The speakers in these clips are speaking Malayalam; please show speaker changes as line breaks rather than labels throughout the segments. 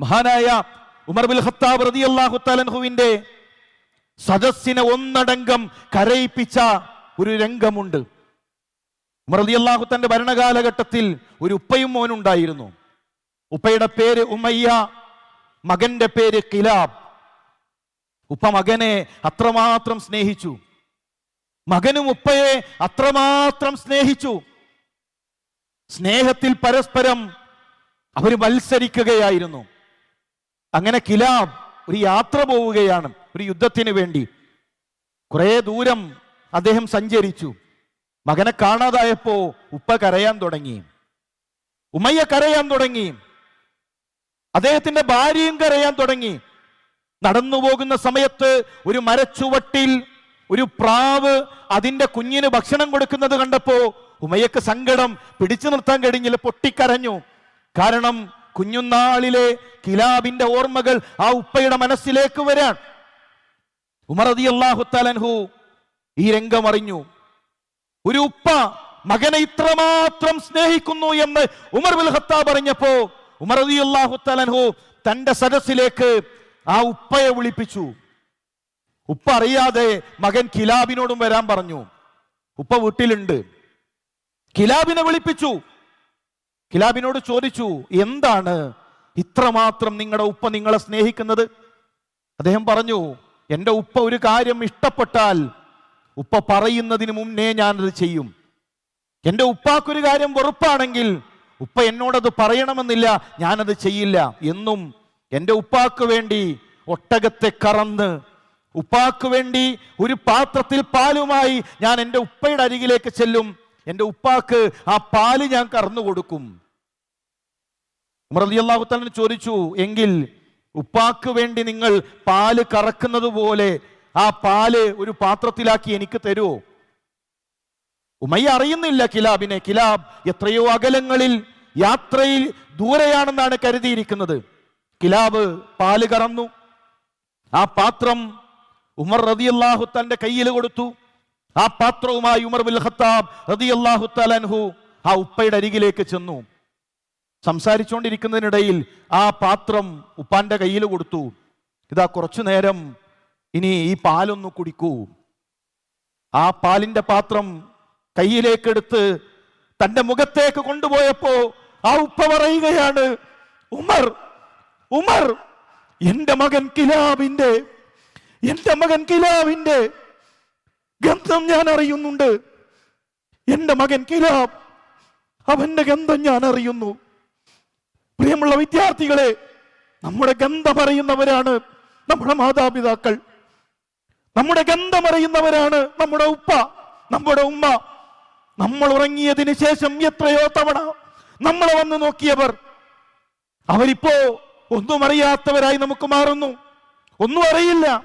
മഹാനായ ഉമർ ബിൽ ഖത്താബ് അള്ളാഹു തലൻഹുവിന്റെ സദസ്സിനെ ഒന്നടങ്കം കരയിപ്പിച്ച ഒരു രംഗമുണ്ട്. ഉമർ റളിയല്ലാഹു തന്റെ ഭരണകാലഘട്ടത്തിൽ ഒരു ഉപ്പയും മോനുണ്ടായിരുന്നു. ഉപ്പയുടെ പേര് ഉമയ്യ മകന്റെ പേര് കിലാബ്. ഉപ്പ മകനെ അത്രമാത്രം സ്നേഹിച്ചു. മകനും ഉപ്പയെ അത്രമാത്രം സ്നേഹിച്ചു. സ്നേഹത്തിൽ പരസ്പരം അവർ മത്സരിക്കുകയായിരുന്നു. അങ്ങനെ കിലാബ് ഒരു യാത്ര പോവുകയാണ് ഒരു യുദ്ധത്തിന് വേണ്ടി. കുറേ ദൂരം അദ്ദേഹം സഞ്ചരിച്ചു. മകനെ കാണാതായപ്പോ ഉപ്പ കരയാൻ തുടങ്ങി. ഉമ്മയ്യ കരയാൻ തുടങ്ങി. അദ്ദേഹത്തിന്റെ ഭാര്യയും കരയാൻ തുടങ്ങി. നടന്നു പോകുന്ന സമയത്ത് ഒരു മരച്ചുവട്ടിൽ ഒരു പ്രാവ് അതിന്റെ കുഞ്ഞിന് ഭക്ഷണം കൊടുക്കുന്നത് കണ്ടപ്പോ ഉമയ്യക്ക് സങ്കടം പിടിച്ചു നിർത്താൻ കഴിഞ്ഞില്ല പൊട്ടിക്കരഞ്ഞു. കാരണം കുഞ്ഞുനാളിലെ കിലാബിന്റെ ഓർമ്മകൾ ആ ഉപ്പയുടെ മനസ്സിലേക്ക് വരാൻ. ഉമറതി അള്ളാഹു തലൻഹു ഈ രംഗം അറിഞ്ഞു. ഒരു ഉപ്പ മകനെ ഇത്രമാത്രം സ്നേഹിക്കുന്നു എന്ന് ഉമർ ബിൽ ഖത്താബ് പറഞ്ഞപ്പോ ഉമറതി അള്ളാഹു തലൻഹു തന്റെ സദസ്സിലേക്ക് ആ ഉപ്പയെ വിളിപ്പിച്ചു. ഉപ്പ അറിയാതെ മകൻ കിലാബിനോടും വരാൻ പറഞ്ഞു. ഉപ്പ വീട്ടിലുണ്ട്. കിലാബിനെ വിളിപ്പിച്ചു. കിലാബിനോട് ചോദിച്ചു എന്താണ് ഇത്രമാത്രം നിങ്ങളുടെ ഉപ്പ നിങ്ങളെ സ്നേഹിക്കുന്നത്? അദ്ദേഹം പറഞ്ഞു എന്റെ ഉപ്പ ഒരു കാര്യം ഇഷ്ടപ്പെട്ടാൽ ഉപ്പ പറയുന്നതിന് മുന്നേ ഞാനത് ചെയ്യും. എന്റെ ഉപ്പാക്കൊരു കാര്യം വെറുപ്പാണെങ്കിൽ ഉപ്പ എന്നോടത് പറയണമെന്നില്ല ഞാനത് ചെയ്യില്ല. എന്നും എന്റെ ഉപ്പാക്ക് വേണ്ടി ഒട്ടകത്തെ കറന്ന് ഉപ്പാക്ക് വേണ്ടി ഒരു പാത്രത്തിൽ പാലുമായി ഞാൻ എന്റെ ഉപ്പയുടെ അരികിലേക്ക് ചെല്ലും. എന്റെ ഉപ്പാക്ക് ആ പാൽ ഞാൻ കറന്നു കൊടുക്കും. ഉമർ ചോദിച്ചു എങ്കിൽ ഉപ്പാക്ക് വേണ്ടി നിങ്ങൾ പാൽ കറക്കുന്നത് പോലെ ആ പാൽ ഒരു പാത്രത്തിലാക്കി എനിക്ക് തരുമോ ഉമയ്യ അറിയുന്നില്ല കിലാബിനെ. കിലാബ് എത്രയോ അകലങ്ങളിൽ യാത്രയിൽ ദൂരെയാണെന്നാണ് കരുതിയിരിക്കുന്നത്. കിലാബ് പാൽ കറന്നു. ആ പാത്രം ഉമർ റതിയല്ലാഹു തന്റെ കയ്യിൽ കൊടുത്തു. ആ പാത്രവുമായി ഉമർ ബിൽ ഖത്താബ് റതിയല്ലാഹു തലൻഹു ആ ഉപ്പയുടെ അരികിലേക്ക് ചെന്നു. സംസാരിച്ചുകൊണ്ടിരിക്കുന്നതിനിടയിൽ ആ പാത്രം ഉപ്പാന്റെ കയ്യിൽ കൊടുത്തു. ഇതാ കുറച്ചു നേരം ഇനി ഈ പാലൊന്ന് കുടിക്കൂ. ആ പാലിന്റെ പാത്രം കയ്യിലേക്കെടുത്ത് തന്റെ മുഖത്തേക്ക് കൊണ്ടുപോയപ്പോ ആ ഉപ്പ പറയുകയാണ് ഉമർ ഉമർ എന്റെ മകൻ കിലാബിന്റെ എന്റെ മകൻ കിലാബിന്റെ ഗന്ധം ഞാൻ അറിയുന്നുണ്ട്. എന്റെ മകൻ കിലാബ് അവന്റെ ഗന്ധം ഞാൻ അറിയുന്നു. പ്രിയമുള്ള വിദ്യാർത്ഥികളെ നമ്മുടെ ഗന്ധം അറിയുന്നവരാണ് നമ്മുടെ മാതാപിതാക്കൾ. നമ്മുടെ ഗന്ധം അറിയുന്നവരാണ് നമ്മുടെ ഉപ്പ നമ്മുടെ ഉമ്മ. നമ്മൾ ഉറങ്ങിയതിന് ശേഷം എത്രയോ തവണ നമ്മളെ വന്ന് നോക്കിയവർ. അവരിപ്പോ ഒന്നും അറിയാത്തവരായി നമുക്ക് മാറുന്നു. ഒന്നും അറിയില്ല.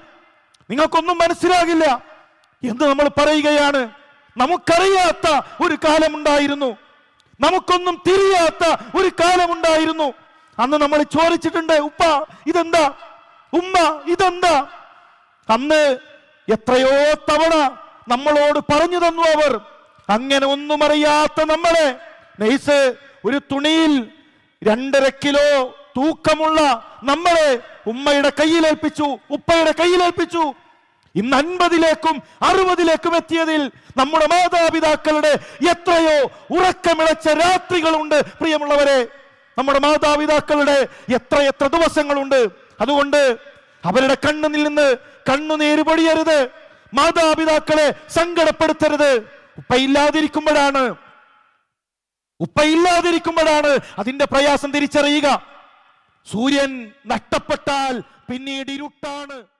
നിങ്ങൾക്കൊന്നും മനസ്സിലാകില്ല. എന്ന് നമ്മൾ പറയുകയാണ്. നമുക്കറിയാത്ത ഒരു കാലമുണ്ടായിരുന്നു. നമുക്കൊന്നും തിരിയാത്ത ഒരു കാലമുണ്ടായിരുന്നു. അന്ന് നമ്മൾ ചോദിച്ചിട്ടുണ്ട് ഉപ്പ ഇതെന്താ? ഉമ്മ ഇതെന്താ? അന്ന് എത്രയോ തവണ നമ്മളോട് പറഞ്ഞു തന്നു അവർ. അങ്ങനെ ഒന്നും അറിയാത്ത നമ്മളെ നെയ്സ് ഒരു തുണിയിൽ രണ്ടര കിലോ തൂക്കമുള്ള നമ്മളെ ഉമ്മയുടെ കയ്യിലേൽപ്പിച്ചു ഉപ്പയുടെ കയ്യിലേൽപ്പിച്ചു ഇന്ന് അൻപതിലേക്കും അറുപതിലേക്കും എത്തിയതിൽ നമ്മുടെ മാതാപിതാക്കളുടെ എത്രയോ ഉറക്കമിളച്ച രാത്രികളുണ്ട് പ്രിയമുള്ളവരെ. നമ്മുടെ മാതാപിതാക്കളുടെ എത്ര എത്ര ദിവസങ്ങളുണ്ട്. അതുകൊണ്ട് അവരുടെ കണ്ണിൽ നിന്ന് കണ്ണുനീര് പൊടിയരുത്. മാതാപിതാക്കളെ സങ്കടപ്പെടുത്തരുത്. ഉപ്പയില്ലാതിരിക്കുമ്പോഴാണ് ഉപ്പയില്ലാതിരിക്കുമ്പോഴാണ് അതിന്റെ പ്രയാസം തിരിച്ചറിയുക. സൂര്യൻ നഷ്ടപ്പെട്ടാൽ പിന്നീട് ഇരുട്ടാണ്.